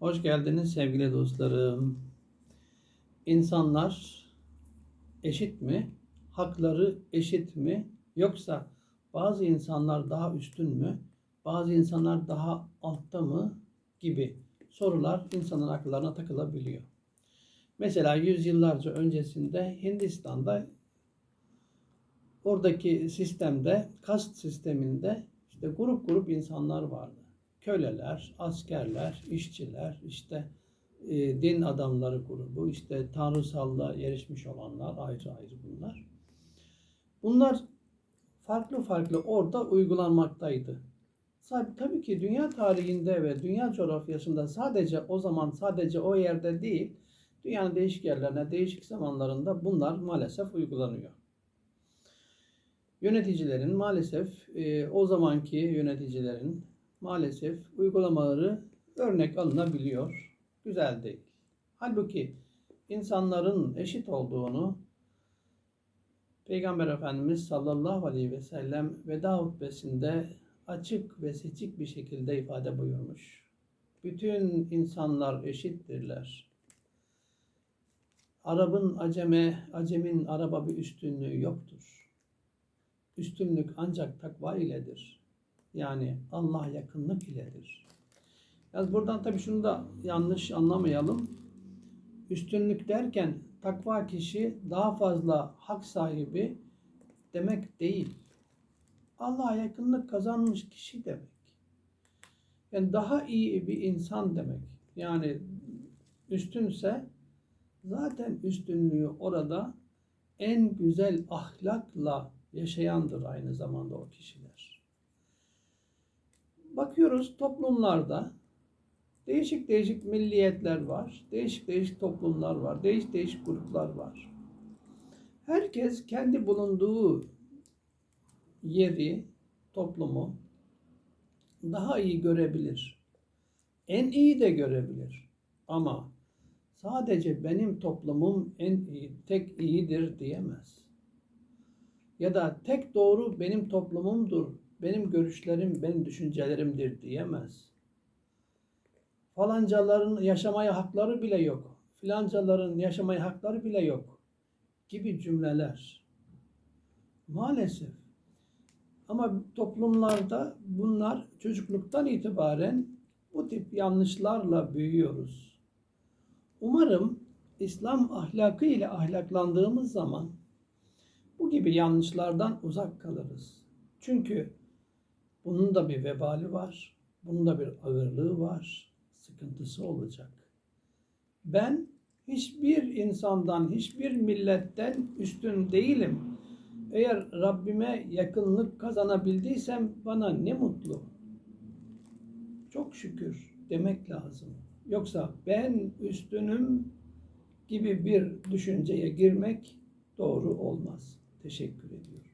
Hoş geldiniz sevgili dostlarım. İnsanlar eşit mi? Hakları eşit mi? Yoksa bazı insanlar daha üstün mü? Bazı insanlar daha altta mı? Gibi sorular insanın akıllarına takılabiliyor. Mesela yüzyıllarca öncesinde Hindistan'da oradaki sistemde, kast sisteminde işte grup grup insanlar vardı. Köleler, askerler, işçiler, işte e, din adamları grubu, işte tanrısalla yarışmış olanlar ayrı ayrı bunlar. Bunlar farklı farklı orada uygulanmaktaydı. Tabii, ki dünya tarihinde ve dünya coğrafyasında sadece o zaman sadece o yerde değil, dünyanın değişik yerlerine, değişik zamanlarında bunlar maalesef uygulanıyor. Yöneticilerin maalesef e, o zamanki yöneticilerin maalesef uygulamaları örnek alınabiliyor. Güzel değil. Halbuki insanların eşit olduğunu Peygamber Efendimiz sallallahu aleyhi ve sellem veda hutbesinde açık ve seçik bir şekilde ifade buyurmuş. Bütün insanlar eşittirler. Arap'ın aceme, acemin araba bir üstünlüğü yoktur. Üstünlük ancak takva iledir. Yani Allah yakınlık iledir. Yalnız buradan tabii şunu da yanlış anlamayalım. Üstünlük derken takva kişi daha fazla hak sahibi demek değil. Allah'a yakınlık kazanmış kişi demek. Yani daha iyi bir insan demek. Yani üstünse zaten üstünlüğü orada en güzel ahlakla yaşayandır aynı zamanda o kişiler. Bakıyoruz toplumlarda değişik değişik milliyetler var, değişik değişik toplumlar var, değişik değişik gruplar var. Herkes kendi bulunduğu yeri, toplumu daha iyi görebilir. En iyi de görebilir. Ama sadece benim toplumum en iyi, tek iyidir diyemez. Ya da tek doğru benim toplumumdur, benim görüşlerim, benim düşüncelerimdir diyemez. Falancaların yaşamaya hakları bile yok. Filancaların yaşamaya hakları bile yok. Gibi cümleler. Maalesef. Ama toplumlarda bunlar çocukluktan itibaren bu tip yanlışlarla büyüyoruz. Umarım İslam ahlakı ile ahlaklandığımız zaman bu gibi yanlışlardan uzak kalırız. Çünkü bunun da bir vebali var, bunun da bir ağırlığı var, sıkıntısı olacak. Ben hiçbir insandan, hiçbir milletten üstün değilim. Eğer Rabbime yakınlık kazanabildiysem bana ne mutlu. Çok şükür demek lazım. Yoksa ben üstünüm gibi bir düşünceye girmek doğru olmaz. Teşekkür ediyorum.